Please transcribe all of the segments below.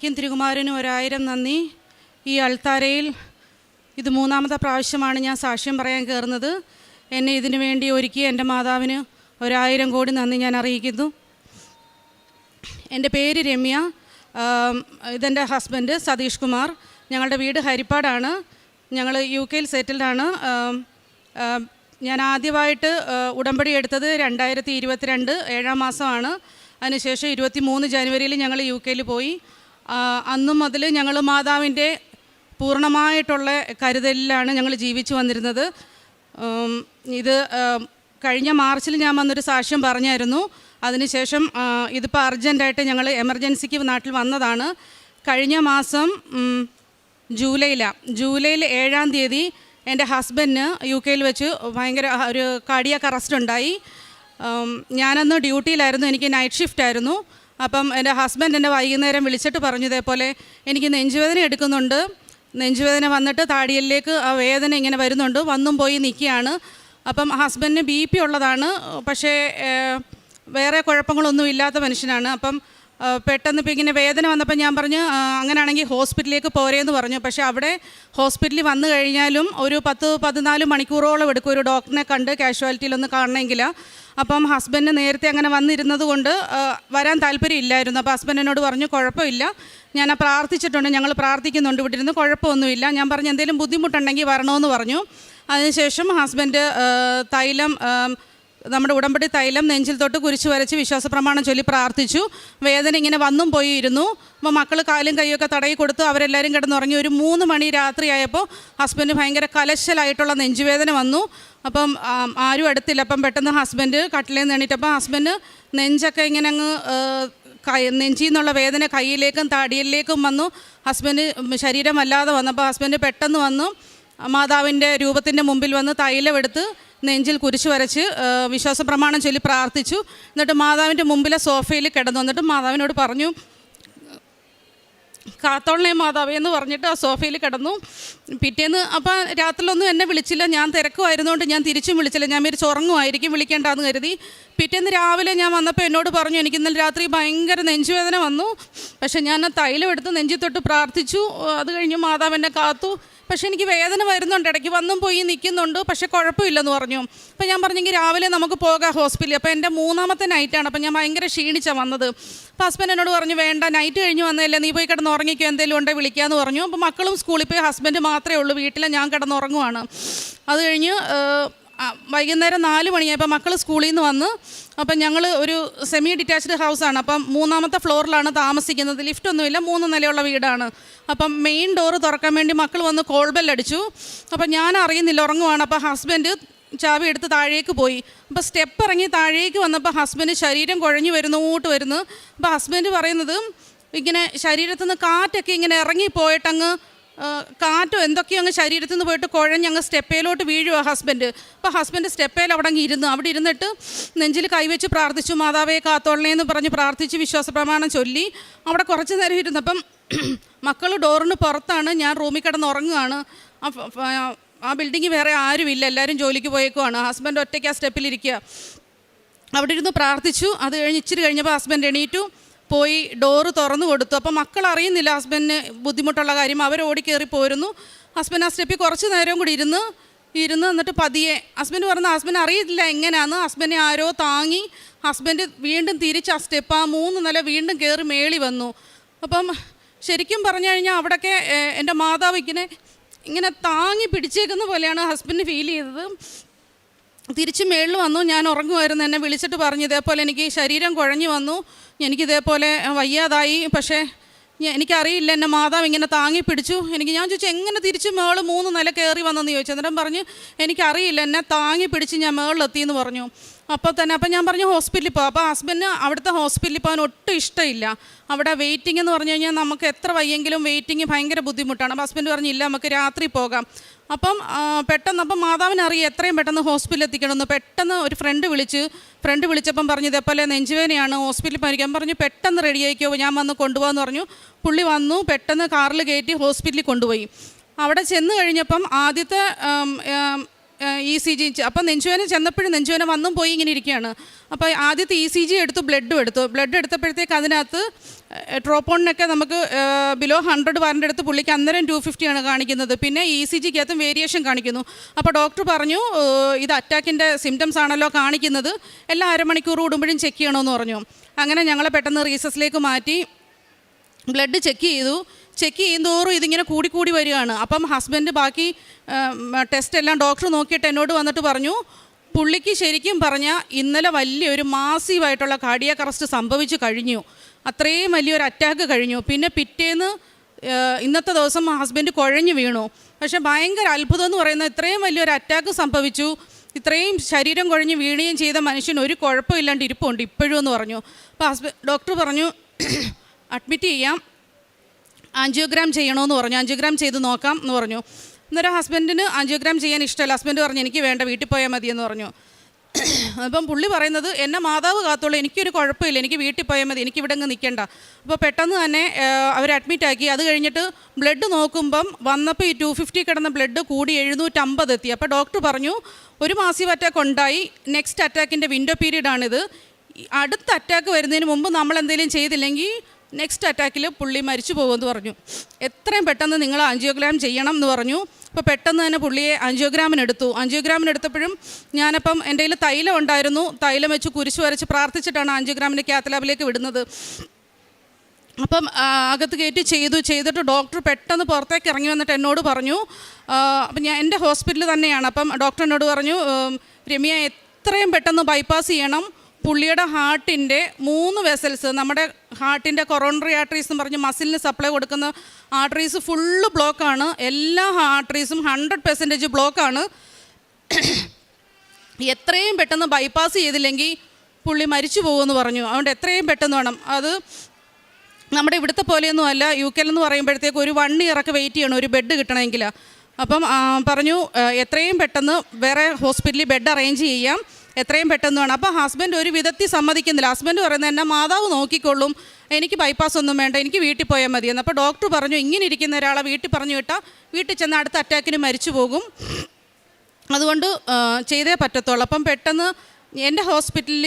അമ്മയ്ക്കും തിരുകുമാരനും ഒരായിരം നന്ദി. ഈ അൾത്താരയിൽ ഇത് മൂന്നാമത്തെ പ്രാവശ്യമാണ് ഞാൻ സാക്ഷ്യം പറയാൻ കയറുന്നത്. എന്നെ ഇതിനു വേണ്ടി ഒരുക്കി എന്റെ മാതാവിന് ഒരായിരം കോടി നന്ദി ഞാൻ അറിയിക്കുന്നു. എന്റെ പേര് രമ്യ. ഇതെന്റെ ഹസ്ബൻഡ് സതീഷ് കുമാർ. ഞങ്ങളുടെ വീട് ഹരിപ്പാടാണ്. ഞങ്ങൾ യു കെയിൽ സെറ്റിൽഡാണ് ഞാൻ ആദ്യമായിട്ട് ഉടമ്പടി എടുത്തത് രണ്ടായിരത്തി ഇരുപത്തിരണ്ട് ഏഴാം മാസമാണ്. അതിനുശേഷം ഇരുപത്തി മൂന്ന് ജനുവരിയിൽ ഞങ്ങൾ യു കെയിൽ പോയി. അന്നും മുതൽ ഞങ്ങൾ മാതാവിന്റെ പൂർണമായിട്ടുള്ള കരുതലിലാണ് ഞങ്ങൾ ജീവിച്ചു വന്നിരുന്നത്. ഇത് കഴിഞ്ഞ മാർച്ചിൽ ഞാൻ വന്നൊരു സാക്ഷ്യം പറഞ്ഞായിരുന്നു. അതിനുശേഷം ഇതിപ്പോൾ അർജന്റായിട്ട് ഞങ്ങൾ എമർജൻസിക്ക് നാട്ടിൽ വന്നതാണ്. കഴിഞ്ഞ മാസം ജൂലൈയിലാണ് ജൂലൈയിൽ ഏഴാം തീയതി എന്റെ ഹസ്ബൻഡിന് യു കെയിൽ വെച്ച് ഭയങ്കര ഒരു കാർഡിയാക്ക് അറസ്റ്റ് ഉണ്ടായി. ഞാനന്ന് ഡ്യൂട്ടിയിലായിരുന്നു എനിക്ക് നൈറ്റ് ഷിഫ്റ്റ് ആയിരുന്നു അപ്പം എന്റെ ഹസ്ബൻഡ് എന്നെ വൈകുന്നേരം വിളിച്ചിട്ട് പറഞ്ഞു ഇതേപോലെ എനിക്ക് നെഞ്ചുവേദന എടുക്കുന്നുണ്ട്. നെഞ്ചുവേദന വന്നിട്ട് താടിയലിലേക്ക് ആ വേദന ഇങ്ങനെ വരുന്നുണ്ട്. വന്നും പോയി നിൽക്കുകയാണ്. അപ്പം ഹസ്ബൻഡിന് ബി പി ഉള്ളതാണ്. പക്ഷേ വേറെ കുഴപ്പങ്ങളൊന്നും ഇല്ലാത്ത മനുഷ്യനാണ്. അപ്പം പെട്ടെന്ന് ഇപ്പം ഇങ്ങനെ വേദന വന്നപ്പോൾ ഞാൻ പറഞ്ഞു അങ്ങനെയാണെങ്കിൽ ഹോസ്പിറ്റലിലേക്ക് പോരേന്ന് പറഞ്ഞു. പക്ഷേ അവിടെ ഹോസ്പിറ്റലിൽ വന്നു കഴിഞ്ഞാലും ഒരു പത്ത് പതിനാല് മണിക്കൂറോളം എടുക്കും. ഒരു ഡോക്ടറിനെ കണ്ട് കാഷ്വാലിറ്റിയിലൊന്ന് കാണണമെങ്കിൽ അപ്പം ഹസ്ബൻഡ് നേരത്തെ അങ്ങനെ വന്നിരുന്നത് കൊണ്ട് വരാൻ താല്പര്യമില്ലായിരുന്നു. അപ്പോൾ ഹസ്ബൻഡ് എന്നോട് പറഞ്ഞു കുഴപ്പമില്ല. ഞാൻ പ്രാർത്ഥിച്ചിട്ടുണ്ട്. ഞങ്ങൾ പ്രാർത്ഥിക്കുന്നുണ്ട്. ഇവിടെ ഇരുന്ന് കുഴപ്പമൊന്നുമില്ല. ഞാൻ പറഞ്ഞു എന്തെങ്കിലും ബുദ്ധിമുട്ടുണ്ടെങ്കിൽ വരണമെന്ന് പറഞ്ഞു. അതിനുശേഷം ഹസ്ബൻഡ് തൈലം നമ്മുടെ ഉടമ്പടി തൈലം നെഞ്ചിൽ തൊട്ട് കുരിശു വരച്ച് വിശ്വാസ പ്രമാണം ചൊല്ലി പ്രാർത്ഥിച്ചു. വേദന ഇങ്ങനെ വന്നും പോയി ഇരുന്നു അപ്പോൾ മക്കൾ കാലും കൈയൊക്കെ തടയി കൊടുത്ത് അവരെല്ലാവരും കിടന്നുറങ്ങി. ഒരു മൂന്ന് മണി രാത്രിയായപ്പോൾ ഹസ്ബൻഡ് ഭയങ്കര കലശലായിട്ടുള്ള നെഞ്ചുവേദന വന്നു. അപ്പം ആരും അടുത്തില്ല. അപ്പം പെട്ടെന്ന് ഹസ്ബൻഡ് കട്ടിലേന്ന് എണീറ്റപ്പോൾ ഹസ്ബൻഡ് നെഞ്ചൊക്കെ ഇങ്ങനെ അങ്ങ് കൈ നെഞ്ചിൽ നിന്നുള്ള വേദന കയ്യിലേക്കും താടിയിലേക്കും വന്നു. ഹസ്ബൻഡ് ശരീരം വല്ലാതെ വന്നപ്പോൾ ഹസ്ബൻഡ് പെട്ടെന്ന് വന്നു. മാതാവിന്റെ രൂപത്തിന്റെ മുമ്പിൽ വന്ന് തൈലം തൈലമെടുത്ത് നെഞ്ചിൽ കുരിശ് വരച്ച് വിശ്വാസ പ്രമാണം ചൊല്ലി പ്രാർത്ഥിച്ചു. എന്നിട്ട് മാതാവിന്റെ മുമ്പിലെ സോഫയിൽ കിടന്നു. എന്നിട്ട് മാതാവിനോട് പറഞ്ഞു കാത്തോളനെ മാതാവേ എന്ന് പറഞ്ഞിട്ട് ആ സോഫയിൽ കിടന്നു. പിറ്റേന്ന് അപ്പോൾ രാത്രിയിലൊന്നും എന്നെ വിളിച്ചില്ല. ഞാൻ തിരക്കുമായിരുന്നുകൊണ്ട് ഞാൻ തിരിച്ചും വിളിച്ചില്ല. ഞാൻ ഒരു ചുറങ്ങുമായിരിക്കും വിളിക്കേണ്ടെന്ന് കരുതി. പിറ്റേന്ന് രാവിലെ ഞാൻ വന്നപ്പോൾ എന്നോട് പറഞ്ഞു എനിക്ക് ഇന്നലെ രാത്രി ഭയങ്കര നെഞ്ചുവേദന വന്നു. പക്ഷേ ഞാൻ തൈലം എടുത്ത് നെഞ്ചി തൊട്ട് പ്രാർത്ഥിച്ചു. അത് കഴിഞ്ഞ് മാതാവ് എന്നെ കാത്തു. പക്ഷേ എനിക്ക് വേദന വരുന്നുണ്ട്. ഇടയ്ക്ക് വന്നും പോയി നിൽക്കുന്നുണ്ട്. പക്ഷേ കുഴപ്പമില്ലെന്ന് പറഞ്ഞു. അപ്പോൾ ഞാൻ പറഞ്ഞെങ്കിൽ രാവിലെ നമുക്ക് പോകാം ഹോസ്പിറ്റലിൽ. അപ്പോൾ എന്റെ മൂന്നാമത്തെ നൈറ്റാണ്. അപ്പോൾ ഞാൻ ഭയങ്കര ക്ഷീണിച്ചാണ് വന്നത്. അപ്പോൾ ഹസ്ബൻഡ് എന്നോട് പറഞ്ഞു വേണ്ട നൈറ്റ് കഴിഞ്ഞ് വന്നതല്ലേ നീ പോയി കിടന്ന് ഉറങ്ങിക്കോ. എന്തെങ്കിലും ഉണ്ടെങ്കിൽ വിളിക്കാമെന്ന് പറഞ്ഞു. അപ്പോൾ മക്കളും സ്കൂളിൽ പോയി ഹസ്ബൻഡ് മാത്രമേ ഉള്ളൂ. വീട്ടിൽ ഞാൻ കിടന്നുറങ്ങുവാണ് അത് കഴിഞ്ഞ് വൈകുന്നേരം നാല് മണിയായപ്പോൾ മക്കൾ സ്കൂളിൽ നിന്ന് വന്ന് അപ്പം ഞങ്ങൾ ഒരു സെമി ഡിറ്റാച്ച്ഡ് ഹൗസാണ് അപ്പം മൂന്നാമത്തെ ഫ്ലോറിലാണ് താമസിക്കുന്നത്. ലിഫ്റ്റൊന്നുമില്ല മൂന്ന് നിലയുള്ള വീടാണ്. അപ്പം മെയിൻ ഡോറ് തുറക്കാൻ വേണ്ടി മക്കൾ വന്ന് കോൾ ബെല്ലടിച്ചു അപ്പം ഞാൻ അറിയുന്നില്ല ഉറങ്ങുവാണ്. അപ്പം ഹസ്ബൻഡ് ചാവി എടുത്ത് താഴേക്ക് പോയി. അപ്പോൾ സ്റ്റെപ്പ് ഇറങ്ങി താഴേക്ക് വന്നപ്പോൾ ഹസ്ബൻഡ് ശരീരം കുഴഞ്ഞു വരുന്നോട്ട് വരുന്നു. അപ്പോൾ ഹസ്ബൻഡ് പറയുന്നത് ഇങ്ങനെ ശരീരത്തിൽ നിന്ന് കാറ്റൊക്കെ ഇങ്ങനെ ഇറങ്ങി പോയിട്ടങ്ങ് ആ, കാറ്റോ എന്തൊക്കെയോ അങ്ങ് ശരീരത്തിൽ നിന്ന് പോയിട്ട് കുഴഞ്ഞ് അങ്ങ് സ്റ്റെപ്പയിലോട്ട് വീഴുക ഹസ്ബൻഡ്. അപ്പോൾ ഹസ്ബൻഡ് സ്റ്റെപ്പയിൽ അവിടെ അങ്ങ് ഇരുന്നു അവിടെ ഇരുന്നിട്ട് നെഞ്ചിൽ കൈവച്ച് പ്രാർത്ഥിച്ചു മാതാവേ കാത്തോളേ എന്ന് പറഞ്ഞ് പ്രാർത്ഥിച്ച് വിശ്വാസ പ്രമാണം ചൊല്ലി. അവിടെ കുറച്ച് നേരം ഇരുന്നു അപ്പം മക്കൾ ഡോറിന് പുറത്താണ് ഞാൻ റൂമിൽ കിടന്ന് ഉറങ്ങുകയാണ് ആ ബിൽഡിങ്ങിൽ വേറെ ആരുമില്ല എല്ലാവരും ജോലിക്ക് പോയേക്കുവാണ്. ഹസ്ബൻഡ് ഒറ്റയ്ക്ക് ആ സ്റ്റെപ്പിലിരിക്കുക അവിടെ ഇരുന്ന് പ്രാർത്ഥിച്ചു. അത് കഴിഞ്ഞ് ഇച്ചിരി കഴിഞ്ഞപ്പോൾ ഹസ്ബൻഡ് എണീറ്റു. പോയി ഡോറ് തുറന്നു കൊടുത്തു. അപ്പോൾ മക്കൾ അറിയുന്നില്ല ഹസ്ബൻഡിന് ബുദ്ധിമുട്ടുള്ള കാര്യം. അവർ ഓടിക്കേറി പോയിരുന്നു ഹസ്ബൻഡ് ആ സ്റ്റെപ്പിൽ കുറച്ച് നേരം കൂടി ഇരുന്ന് ഇരുന്ന് എന്നിട്ട് പതിയെ ഹസ്ബൻഡ് പറഞ്ഞ ഹസ്ബൻഡ് അറിയില്ല എങ്ങനെയാന്ന്. ഹസ്ബൻഡിനെ ആരോ താങ്ങി ഹസ്ബൻഡ് വീണ്ടും തിരിച്ച് ആ സ്റ്റെപ്പ് ആ മൂന്ന് നില വീണ്ടും കയറി മേളി വന്നു. അപ്പം ശരിക്കും പറഞ്ഞു കഴിഞ്ഞാൽ അവിടെയൊക്കെ എന്റെ മാതാവ് ഇങ്ങനെ ഇങ്ങനെ താങ്ങി പിടിച്ചേക്കുന്ന പോലെയാണ് ഹസ്ബൻഡ് ഫീൽ ചെയ്തത്. തിരിച്ച് മേളിൽ വന്നു. ഞാൻ ഉറങ്ങുമായിരുന്നു. എന്നെ വിളിച്ചിട്ട് പറഞ്ഞു ഇതേപോലെ എനിക്ക് ശരീരം കുഴഞ്ഞു വന്നു. എനിക്ക് ഇതേപോലെ വയ്യാതായി. പക്ഷേ എനിക്കറിയില്ല. എന്നെ മാതാവ് ഇങ്ങനെ താങ്ങി പിടിച്ചു. എനിക്ക് ഞാൻ ചോദിച്ചു എങ്ങനെ തിരിച്ച് മേൾ മൂന്ന് നില കയറി വന്നെന്ന് ചോദിച്ചു? അന്നേരം പറഞ്ഞ് എനിക്കറിയില്ല. എന്നെ താങ്ങി പിടിച്ച് ഞാൻ മേളിലെത്തിയെന്ന് പറഞ്ഞു. അപ്പോൾ തന്നെ അപ്പം ഞാൻ പറഞ്ഞു ഹോസ്പിറ്റലിൽ പോകാം അപ്പോൾ ഹസ്ബൻഡിന് അവിടുത്തെ ഹോസ്പിറ്റലിൽ പോകാൻ ഒട്ടും ഇഷ്ടമില്ല. അവിടെ വെയിറ്റിംഗ് എന്ന് പറഞ്ഞു കഴിഞ്ഞാൽ നമുക്ക് എത്ര വയ്യെങ്കിലും വെയിറ്റിംഗ് ഭയങ്കര ബുദ്ധിമുട്ടാണ്. അപ്പോൾ ഹസ്ബൻഡ് പറഞ്ഞില്ല നമുക്ക് രാത്രി പോകാം. അപ്പം പെട്ടെന്ന് അപ്പം മാതാവിന് അറിയാം എത്രയും പെട്ടെന്ന് ഹോസ്പിറ്റലിൽ എത്തിക്കണമെന്ന്. പെട്ടെന്ന് ഒരു ഫ്രണ്ട് വിളിച്ച് ഫ്രണ്ട് വിളിച്ചപ്പം പറഞ്ഞു ഇതേപോലെ നെഞ്ചുവേനയാണ് ഹോസ്പിറ്റലിൽ പോയിരിക്കാൻ പറഞ്ഞു പെട്ടെന്ന് റെഡി ആയിക്കോ ഞാൻ വന്ന് കൊണ്ടുപോകാമെന്ന് പറഞ്ഞു. പുള്ളി വന്നു പെട്ടെന്ന് കാറിൽ കയറ്റി ഹോസ്പിറ്റലിൽ കൊണ്ടുപോയി. അവിടെ ചെന്ന് കഴിഞ്ഞപ്പം ആദ്യത്തെ ഇ സി ജി അപ്പം നെഞ്ചുവേന ചെന്നപ്പോഴും നെഞ്ചുവേന വന്നും പോയി ഇങ്ങനെ ഇരിക്കുകയാണ്. അപ്പോൾ ആദ്യത്തെ ഇ സി ജി എടുത്തു ബ്ലഡും എടുത്തു. ബ്ലഡ് എടുത്തപ്പോഴത്തേക്ക് അതിനകത്ത് ട്രോപ്പോണിനൊക്കെ നമുക്ക് ബിലോ ഹൺഡ്രഡ് വാറിന്റെ അടുത്ത് പുള്ളിക്ക് അന്നേരം ടു ഫിഫ്റ്റിയാണ് കാണിക്കുന്നത്. പിന്നെ E ഇ സി ജിക്കകത്തും വേരിയേഷൻ കാണിക്കുന്നു. അപ്പോൾ ഡോക്ടർ പറഞ്ഞു ഇത് അറ്റാക്കിന്റെ സിംറ്റംസ് ആണല്ലോ കാണിക്കുന്നത്. എല്ലാ അരമണിക്കൂർ കൂടുമ്പോഴും ചെക്ക് ചെയ്യണമെന്ന് പറഞ്ഞു. അങ്ങനെ ഞങ്ങളെ പെട്ടെന്ന് റീസസിലേക്ക് മാറ്റി ബ്ലഡ് ചെക്ക് ചെയ്തു. ചെക്ക് ചെയ്യുന്തോറും ഇതിങ്ങനെ കൂടി കൂടി വരികയാണ്. അപ്പം ഹസ്ബൻഡ് ബാക്കി ടെസ്റ്റ് എല്ലാം ഡോക്ടർ നോക്കിയിട്ട് എന്നോട് വന്നിട്ട് പറഞ്ഞു പുള്ളിക്ക് ശരിക്കും പറഞ്ഞാൽ ഇന്നലെ വലിയൊരു മാസീവായിട്ടുള്ള കാർഡിയാക് അറസ്റ്റ് സംഭവിച്ചു കഴിഞ്ഞു. അത്രയും വലിയൊരു അറ്റാക്ക് കഴിഞ്ഞു. പിന്നെ പിറ്റേന്ന് ഇന്നത്തെ ദിവസം ഹസ്ബൻഡ് കുഴഞ്ഞു വീണു. പക്ഷേ ഭയങ്കര അത്ഭുതം എന്ന് പറയുന്നത് ഇത്രയും വലിയൊരു അറ്റാക്ക് സംഭവിച്ചു. ഇത്രയും ശരീരം കുഴഞ്ഞ് വീണുകയും ചെയ്ത മനുഷ്യന് ഒരു കുഴപ്പമില്ലാണ്ട് ഇരിപ്പുണ്ട് ഇപ്പോഴും എന്ന് പറഞ്ഞു. അപ്പോൾ ഹസ്ബൻഡ് ഡോക്ടർ പറഞ്ഞു അഡ്മിറ്റ് ചെയ്യാം. ആൻജിയോഗ്രാം ചെയ്യണമെന്ന് പറഞ്ഞു. ആൻജിയോഗ്രാം ചെയ്ത് നോക്കാം എന്ന് പറഞ്ഞു. അന്നേരം ഹസ്ബൻഡിന് ആൻജിയോഗ്രാം ചെയ്യാൻ ഇഷ്ടമല്ല. ഹസ്ബൻഡ് പറഞ്ഞു എനിക്ക് വേണ്ട വീട്ടിൽ പോയാൽ മതിയെന്ന് പറഞ്ഞു. അപ്പം പുള്ളി പറയുന്നത് എന്നെ മാതാവ് കാത്തോളൂ എനിക്കൊരു കുഴപ്പമില്ല എനിക്ക് വീട്ടിൽ പോയാൽ മതി എനിക്ക് ഇവിടെ അങ്ങ് നിൽക്കണ്ട. അപ്പോൾ പെട്ടെന്ന് തന്നെ അവർ അഡ്മിറ്റ് ആക്കി. അത് കഴിഞ്ഞിട്ട് ബ്ലഡ് നോക്കുമ്പം വന്നപ്പോൾ ഈ ടു ഫിഫ്റ്റി കിടന്ന ബ്ലഡ് കൂടി എഴുന്നൂറ്റമ്പത് എത്തി. അപ്പോൾ ഡോക്ടർ പറഞ്ഞു ഒരു മാസീവ് അറ്റാക്ക് ഉണ്ടായി. നെക്സ്റ്റ് അറ്റാക്കിന്റെ വിൻഡോ പീരീഡാണിത് അടുത്ത അറ്റാക്ക് വരുന്നതിന് മുമ്പ് നമ്മൾ എന്തെങ്കിലും ചെയ്തില്ലെങ്കിൽ നെക്സ്റ്റ് അറ്റാക്കിൽ പുള്ളി മരിച്ചു പോകുമെന്ന് പറഞ്ഞു. എത്രയും പെട്ടെന്ന് നിങ്ങൾ ആൻജിയോഗ്രാം ചെയ്യണം എന്ന് പറഞ്ഞു. അപ്പോൾ പെട്ടെന്ന് തന്നെ പുള്ളിയെ ആൻജിയോഗ്രാമിന് എടുത്തു ആൻജിയോഗ്രാമിന് എടുത്തപ്പോഴും ഞാനപ്പം എന്റെ കയ്യിൽ തൈലം ഉണ്ടായിരുന്നു. തൈലം വെച്ച് കുരിശ് വരച്ച് പ്രാർത്ഥിച്ചിട്ടാണ് ആൻജിയോഗ്രാമിന്റെ കാത്തലാബിലേക്ക് വിടുന്നത്. അപ്പം അകത്ത് കയറ്റി ചെയ്തു. ചെയ്തിട്ട് ഡോക്ടർ പെട്ടെന്ന് പുറത്തേക്ക് ഇറങ്ങി വന്നിട്ട് എന്നോട് പറഞ്ഞു അപ്പം ഞാൻ എന്റെ ഹോസ്പിറ്റലിൽ തന്നെയാണ്. അപ്പം ഡോക്ടർ എന്നോട് പറഞ്ഞു രമ്യ എത്രയും പെട്ടെന്ന് ബൈപ്പാസ് ചെയ്യണം. പുള്ളിയുടെ ഹാർട്ടിന്റെ മൂന്ന് വെസൽസ് നമ്മുടെ ഹാർട്ടിന്റെ കൊറോണറി ആർട്ടറീസ് എന്ന് പറഞ്ഞ് മസിലിന് സപ്ലൈ കൊടുക്കുന്ന ആർട്ടറീസ് ഫുള്ള് ബ്ലോക്കാണ്. എല്ലാ ആർട്ടറീസും ഹൺഡ്രഡ് പെർസെന്റേജ് ബ്ലോക്കാണ്. എത്രയും പെട്ടെന്ന് ബൈപ്പാസ് ചെയ്തില്ലെങ്കിൽ പുള്ളി മരിച്ചു പോകുമെന്ന് പറഞ്ഞു. അതുകൊണ്ട് എത്രയും പെട്ടെന്ന് വേണം. അത് നമ്മുടെ ഇവിടുത്തെ പോലെയൊന്നും അല്ല. യു കെയിൽ എന്ന് പറയുമ്പോഴത്തേക്ക് ഒരു വൺ ഇയറൊക്കെ വെയിറ്റ് ചെയ്യണം ഒരു ബെഡ് കിട്ടണമെങ്കിൽ അപ്പം പറഞ്ഞു എത്രയും പെട്ടെന്ന് വേറെ ഹോസ്പിറ്റലിൽ ബെഡ് അറേഞ്ച് ചെയ്യാം. എത്രയും പെട്ടെന്ന് വേണം അപ്പോൾ ഹസ്ബൻഡ് ഒരു വിധത്തിൽ സമ്മതിക്കുന്നില്ല. ഹസ്ബൻഡ് പറയുന്നത് എന്നെ മാതാവ് നോക്കിക്കൊള്ളും. എനിക്ക് ബൈപ്പാസ് ഒന്നും വേണ്ട. എനിക്ക് വീട്ടിൽ പോയാൽ മതിയെന്ന് അപ്പോൾ ഡോക്ടർ പറഞ്ഞു ഇങ്ങനെ ഇരിക്കുന്ന ഒരാളെ വീട്ടിൽ പറഞ്ഞു വിട്ടാൽ വീട്ടിൽ ചെന്ന് അടുത്ത അറ്റാക്കിന് മരിച്ചു പോകും. അതുകൊണ്ട് ചെയ്തേ പറ്റത്തുള്ളൂ. അപ്പം പെട്ടെന്ന് എന്റെ ഹോസ്പിറ്റലിൽ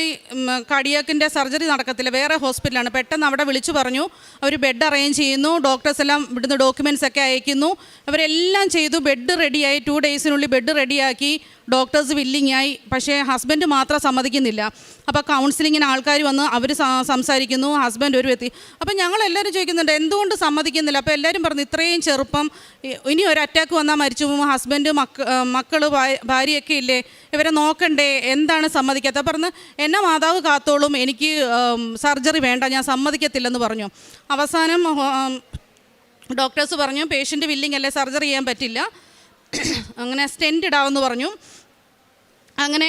കാർഡിയാക്കിന്റെ സർജറി നടക്കത്തില്ല. വേറെ ഹോസ്പിറ്റലാണ് പെട്ടെന്ന് അവിടെ വിളിച്ചു പറഞ്ഞു. അവർ ബെഡ് അറേഞ്ച് ചെയ്യുന്നു. ഡോക്ടേഴ്സ് എല്ലാം ഇവിടുന്ന് ഡോക്യുമെന്റ്സ് ഒക്കെ അയക്കുന്നു. അവരെല്ലാം ചെയ്തു. ബെഡ് റെഡിയായി ടു ഡേയ്സിനുള്ളിൽ ബെഡ് റെഡിയാക്കി ഡോക്ടേഴ്സ് വില്ലിങ്ങായി പക്ഷേ ഹസ്ബൻഡ് മാത്രം സമ്മതിക്കുന്നില്ല. അപ്പോൾ കൗൺസിലിങ്ങിന് ആൾക്കാർ വന്ന് അവർ സംസാരിക്കുന്നു ഹസ്ബൻഡ് ഒരു വ്യക്തി. അപ്പോൾ ഞങ്ങൾ എല്ലാവരും ചോദിക്കുന്നുണ്ട് എന്തുകൊണ്ട് സമ്മതിക്കുന്നില്ല? അപ്പോൾ എല്ലാവരും പറഞ്ഞു ഇത്രയും ചെറുപ്പം ഇനി ഒരു അറ്റാക്ക് വന്നാൽ മരിച്ചു പോകുമ്പോൾ ഹസ്ബൻഡ് മക്ക മക്കൾ ഭാര്യയൊക്കെ ഇല്ലേ ഇവരെ നോക്കണ്ടേ എന്താണ് സമ്മതിക്കാത്ത? പറഞ്ഞ് എന്നെ മാതാവ് കാത്തോളും എനിക്ക് സർജറി വേണ്ട ഞാൻ സമ്മതിക്കത്തില്ലെന്ന് പറഞ്ഞു. അവസാനം ഡോക്ടേഴ്സ് പറഞ്ഞു പേഷ്യന്റ് വില്ലിംഗ് അല്ലേ സർജറി ചെയ്യാൻ പറ്റില്ല. അങ്ങനെ സ്റ്റെന്റ് ഇടാമെന്ന് പറഞ്ഞു. അങ്ങനെ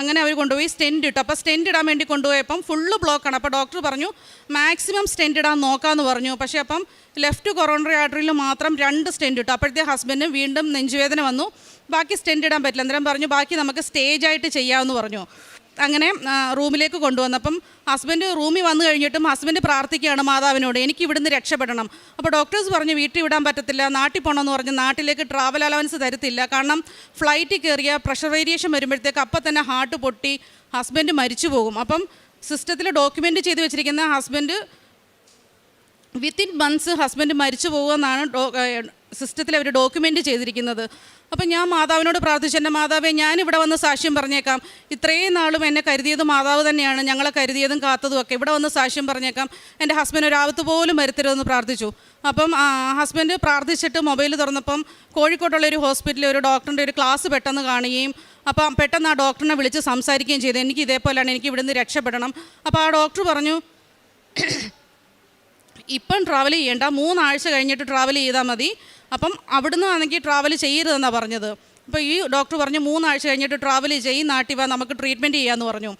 അങ്ങനെ അവർ കൊണ്ടുപോയി സ്റ്റെന്റ് ഇട്ടു. അപ്പോൾ സ്റ്റെന്റ് ഇടാൻ വേണ്ടി കൊണ്ടുപോയപ്പം ഫുള്ള് ബ്ലോക്കാണ് അപ്പോൾ ഡോക്ടർ പറഞ്ഞു മാക്സിമം സ്റ്റെന്റ് ഇടാൻ നോക്കാമെന്ന് പറഞ്ഞു. പക്ഷേ അപ്പം ലെഫ്റ്റ് കൊറോണറി ആർട്ടറിയിൽ മാത്രം രണ്ട് സ്റ്റെന്റ് ഇട്ടു. അപ്പോഴത്തെ ഹസ്ബൻഡിന് വീണ്ടും നെഞ്ചുവേദന വന്നു. ബാക്കി സ്റ്റെന്റ് ഇടാൻ പറ്റില്ല. അന്നേരം പറഞ്ഞു ബാക്കി നമുക്ക് സ്റ്റേജ് ആയിട്ട് ചെയ്യാമെന്ന് പറഞ്ഞു. അങ്ങനെ റൂമിലേക്ക് കൊണ്ടുവന്നപ്പം ഹസ്ബൻഡ് റൂമിൽ വന്നു കഴിഞ്ഞിട്ടും ഹസ്ബൻഡ് പ്രാർത്ഥിക്കുകയാണ് മാതാവിനോട് എനിക്ക് ഇവിടുന്ന് രക്ഷപ്പെടണം. അപ്പോൾ ഡോക്ടേഴ്സ് പറഞ്ഞു വീട്ടിൽ വിടാൻ പറ്റത്തില്ല നാട്ടിൽ പോകണമെന്ന് പറഞ്ഞ് നാട്ടിലേക്ക് ട്രാവൽ അലവൻസ് തരത്തില്ല. കാരണം ഫ്ലൈറ്റിൽ കയറിയ പ്രഷർ വേരിയേഷൻ വരുമ്പോഴത്തേക്ക് അപ്പം തന്നെ ഹാർട്ട് പൊട്ടി ഹസ്ബൻഡ് മരിച്ചു പോകും. അപ്പം സിസ്റ്റത്തിൽ ഡോക്യുമെന്റ് ചെയ്ത് വെച്ചിരിക്കുന്ന ഹസ്ബൻഡ് വിത്തിൻ മന്ത്സ് ഹസ്ബൻഡ് മരിച്ചു പോകുമെന്നാണ് സിസ്റ്റത്തിൽ അവർ ഡോക്യുമെന്റ് ചെയ്തിരിക്കുന്നത്. അപ്പം ഞാൻ മാതാവിനോട് പ്രാർത്ഥിച്ചു എന്റെ മാതാവെ ഞാനിവിടെ വന്ന് സാക്ഷ്യം പറഞ്ഞേക്കാം. ഇത്രയും നാളും എന്നെ കരുതിയത് മാതാവ് തന്നെയാണ്. ഞങ്ങളെ കരുതിയതും കാത്തതും ഒക്കെ ഇവിടെ വന്ന് സാക്ഷ്യം പറഞ്ഞേക്കാം. എന്റെ ഹസ്ബൻഡ് ഒരാപത്ത് പോലും വരുത്തരുതെന്ന് പ്രാർത്ഥിച്ചു. അപ്പം ഹസ്ബൻഡ് പ്രാർത്ഥിച്ചിട്ട് മൊബൈൽ തുറന്നപ്പം കോഴിക്കോട്ടുള്ള ഒരു ഹോസ്പിറ്റലിൽ ഒരു ഡോക്ടറിന്റെ ഒരു ക്ലാസ് പെട്ടെന്ന് കാണുകയും അപ്പം പെട്ടെന്ന് ആ ഡോക്ടറിനെ വിളിച്ച് സംസാരിക്കുകയും ചെയ്തു. എനിക്ക് ഇതേപോലെയാണ് എനിക്ക് ഇവിടുന്ന് രക്ഷപ്പെടണം. അപ്പോൾ ആ ഡോക്ടർ പറഞ്ഞു ഇപ്പം ട്രാവൽ ചെയ്യേണ്ട. മൂന്നാഴ്ച കഴിഞ്ഞിട്ട് ട്രാവൽ ചെയ്താൽ മതി. അപ്പം അവിടുന്ന് ആണെങ്കിൽ ട്രാവൽ ചെയ്യരുതെന്നാണ് പറഞ്ഞത്. അപ്പോൾ ഈ ഡോക്ടർ പറഞ്ഞു മൂന്നാഴ്ച കഴിഞ്ഞിട്ട് ട്രാവൽ ചെയ്യും നാട്ടിൽ വാ നമുക്ക് ട്രീറ്റ്മെന്റ് ചെയ്യാമെന്ന് പറഞ്ഞു.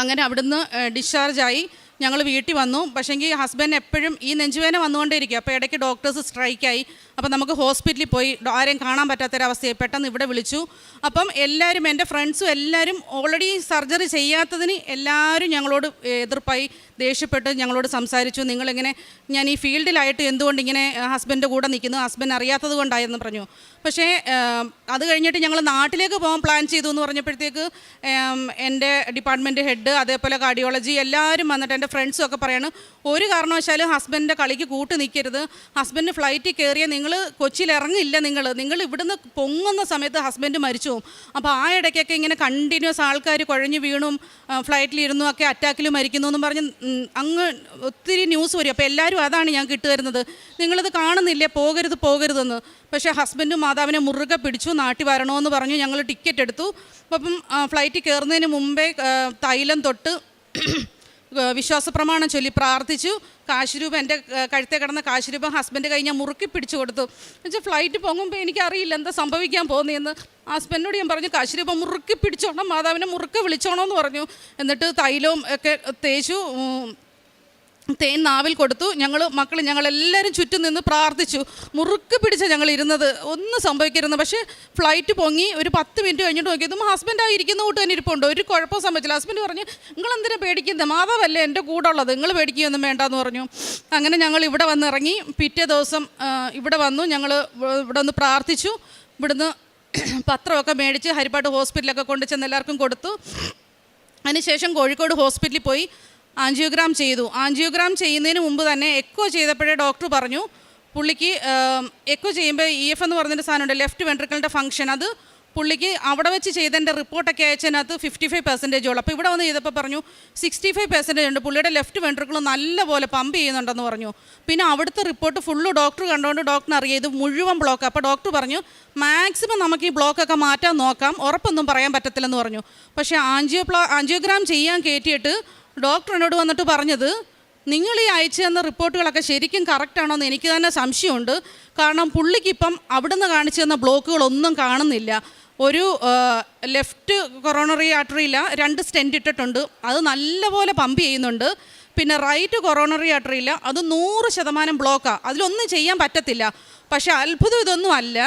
അങ്ങനെ അവിടുന്ന് ഡിസ്ചാർജായി ഞങ്ങൾ വീട്ടിൽ വന്നു. പക്ഷേങ്കിൽ ഹസ്ബൻഡ് എപ്പോഴും ഈ നെഞ്ചുവേന വന്നുകൊണ്ടേയിരിക്കും. അപ്പോൾ ഇടയ്ക്ക് ഡോക്ടേഴ്സ് സ്ട്രൈക്കായി അപ്പോൾ നമുക്ക് ഹോസ്പിറ്റലിൽ പോയി ആരെയും കാണാൻ പറ്റാത്തൊരവസ്ഥയായി. പെട്ടെന്ന് ഇവിടെ വിളിച്ചു. അപ്പം എല്ലാവരും എന്റെ ഫ്രണ്ട്സും എല്ലാവരും ഓൾറെഡി സർജറി ചെയ്യാത്തതിന് എല്ലാവരും ഞങ്ങളോട് എതിർപ്പായി ദേഷ്യപ്പെട്ട് ഞങ്ങളോട് സംസാരിച്ചു. നിങ്ങളിങ്ങനെ ഞാൻ ഈ ഫീൽഡിലായിട്ട് എന്തുകൊണ്ട് ഇങ്ങനെ ഹസ്ബൻഡ് കൂടെ നിൽക്കുന്നു? ഹസ്ബൻഡ് അറിയാത്തത് കൊണ്ടായിരുന്നു പറഞ്ഞു. പക്ഷേ അത് കഴിഞ്ഞിട്ട് ഞങ്ങൾ നാട്ടിലേക്ക് പോകാൻ പ്ലാൻ ചെയ്തു എന്ന് പറഞ്ഞപ്പോഴത്തേക്ക് എന്റെ ഡിപ്പാർട്ട്മെന്റ് ഹെഡ് അതേപോലെ കാർഡിയോളജി എല്ലാവരും വന്നിട്ട് എന്റെ ഫ്രണ്ട്സും ഒക്കെ പറയാണ് ഒരു കാരണവശാലും ഹസ്ബൻഡിന്റെ കളിക്ക് കൂട്ട് നിൽക്കരുത് ഹസ്ബൻഡ് ഫ്ലൈറ്റിൽ കയറിയ നിങ്ങൾ കൊച്ചിയിൽ ഇറങ്ങില്ല നിങ്ങൾ നിങ്ങൾ ഇവിടുന്ന് പൊങ്ങുന്ന സമയത്ത് ഹസ്ബൻഡ് മരിച്ചു പോകും. അപ്പോൾ ആ ഇടയ്ക്കൊക്കെ ഇങ്ങനെ കണ്ടിന്യൂസ് ആൾക്കാർ കുഴഞ്ഞു വീണും ഫ്ലൈറ്റിലിരുന്നും ഒക്കെ അറ്റാക്കിൽ മരിക്കുന്നു എന്നും പറഞ്ഞ് അങ്ങ് ഒത്തിരി ന്യൂസ് വരും. അപ്പോൾ എല്ലാവരും അതാണ് ഞാൻ കിട്ടുവരുന്നത് നിങ്ങളിത് കാണുന്നില്ല? പോകരുത് പോകരുതെന്ന്. പക്ഷേ ഹസ്ബൻഡും മാതാവിനെ മുറുകെ പിടിച്ചു നാട്ടിൽ വരണമെന്ന് പറഞ്ഞു ഞങ്ങൾ ടിക്കറ്റ് എടുത്തു. അപ്പം ഫ്ലൈറ്റിൽ കയറുന്നതിന് മുമ്പേ തൈലം തൊട്ട് വിശ്വാസ പ്രമാണം ചൊല്ലി പ്രാർത്ഥിച്ചു. കാശുരൂപം എന്റെ കഴുത്തെ കിടന്ന കാശുരൂപം ഹസ്ബൻഡ് കഴിഞ്ഞാൽ മുറുക്കി പിടിച്ചു കൊടുത്തു. എന്നുവെച്ചാൽ ഫ്ലൈറ്റ് പൊങ്ങുമ്പോൾ എനിക്കറിയില്ല എന്താ സംഭവിക്കാൻ പോകുന്നതെന്ന് ഹസ്ബൻഡിനോട് ഞാൻ പറഞ്ഞു കാശുരൂപം മുറുക്കി പിടിച്ചോണം മാതാവിനെ മുറുക്കെ വിളിച്ചോണമെന്ന് പറഞ്ഞു. എന്നിട്ട് തൈലവും ഒക്കെ തേച്ചു. തേൻ നാവിൽ കൊടുത്തു. ഞങ്ങൾ മക്കൾ ഞങ്ങളെല്ലാവരും ചുറ്റും നിന്ന് പ്രാർത്ഥിച്ചു. മുറുക്ക് പിടിച്ച ഞങ്ങൾ ഇരുന്നത് ഒന്നും സംഭവിക്കരുന്നു പക്ഷേ ഫ്ലൈറ്റ് പൊങ്ങി. ഒരു പത്ത് മിനിറ്റ് കഴിഞ്ഞിട്ട് നോക്കിയതും ഹസ്ബൻഡ് ആ ഇരിക്കുന്ന കൂട്ട് തന്നെ ഇരിപ്പുണ്ട്. ഒരു കുഴപ്പവും സംഭവിച്ചില്ല. ഹസ്ബൻഡ് പറഞ്ഞു നിങ്ങൾ എന്തിനാ പേടിക്കുന്നത് മാതാവല്ലേ എന്റെ കൂടെ ഉള്ളത്. നിങ്ങൾ പേടിക്കുകയൊന്നും വേണ്ടെന്ന് പറഞ്ഞു. അങ്ങനെ ഞങ്ങൾ ഇവിടെ വന്ന് ഇറങ്ങി പിറ്റേ ദിവസം ഇവിടെ വന്നു. ഞങ്ങൾ ഇവിടെ ഒന്ന് പ്രാർത്ഥിച്ചു. ഇവിടുന്ന് പത്രമൊക്കെ മേടിച്ച് ഹരിപ്പാട് ഹോസ്പിറ്റലൊക്കെ കൊണ്ടു ചെന്ന് എല്ലാവർക്കും കൊടുത്തു. അതിനുശേഷം കോഴിക്കോട് ഹോസ്പിറ്റലിൽ പോയി. ആൻജിയോഗ്രാം ചെയ്തു. ആൻജിയോഗ്രാം ചെയ്യുന്നതിന് മുമ്പ് തന്നെ എക്കോ ചെയ്തപ്പോഴേ ഡോക്ടർ പറഞ്ഞു പുള്ളിക്ക് എക്കോ ചെയ്യുമ്പോൾ ഇ എഫ് എന്ന് പറഞ്ഞൊരു സാധനമുണ്ട് ലെഫ്റ്റ് വെൻട്രിക്കളുടെ ഫംഗ്ഷൻ അത് പുള്ളിക്ക് അവിടെ വെച്ച് ചെയ്തതിന്റെ റിപ്പോർട്ടൊക്കെ അയച്ചതിനകത്ത് ഫിഫ്റ്റി ഫൈവ് പെർസെന്റേജ് ഉള്ളൂ. അപ്പോൾ ഇവിടെ വന്ന് ചെയ്തപ്പോൾ പറഞ്ഞു സിക്സ്റ്റി ഫൈവ് പെർസെന്റേജ് ഉണ്ട്. പുള്ളിയുടെ ലെഫ്റ്റ് വെൻട്രിക്കിൾ നല്ലപോലെ പമ്പ് ചെയ്യുന്നുണ്ടെന്ന് പറഞ്ഞു. പിന്നെ അവിടുത്തെ റിപ്പോർട്ട് ഫുള്ള് ഡോക്ടർ കണ്ടുകൊണ്ട് ഡോക്ടറിന് അറിയാം ഇത് മുഴുവൻ ബ്ലോക്ക് അപ്പോൾ ഡോക്ടർ പറഞ്ഞു മാക്സിമം നമുക്ക് ഈ ബ്ലോക്കൊക്കെ മാറ്റാൻ നോക്കാം. ഉറപ്പൊന്നും പറയാൻ പറ്റത്തില്ലെന്ന് പറഞ്ഞു. പക്ഷേ ആൻജിയോ ആൻജിയോഗ്രാം ചെയ്യാൻ കയറ്റിയിട്ട് ഡോക്ടർ എന്നോട് വന്നിട്ട് പറഞ്ഞത് നിങ്ങൾ ഈ അയച്ചു തന്ന റിപ്പോർട്ടുകളൊക്കെ ശരിക്കും കറക്റ്റാണോ എന്ന് എനിക്ക് തന്നെ സംശയമുണ്ട്. കാരണം പുള്ളിക്കിപ്പം അവിടുന്ന് കാണിച്ചു തന്ന ബ്ലോക്കുകളൊന്നും കാണുന്നില്ല. ഒരു ലെഫ്റ്റ് കൊറോണറി ആർട്ടറിയില്ല രണ്ട് സ്റ്റെന്റ് ഇട്ടിട്ടുണ്ട്. അത് നല്ലപോലെ പമ്പ് ചെയ്യുന്നുണ്ട്. പിന്നെ റൈറ്റ് കൊറോണറി ആർട്ടറിയില്ല അത് നൂറ് ശതമാനം ബ്ലോക്കാണ് അതിലൊന്നും ചെയ്യാൻ പറ്റത്തില്ല. പക്ഷേ അത്ഭുതം ഇതൊന്നും അല്ല.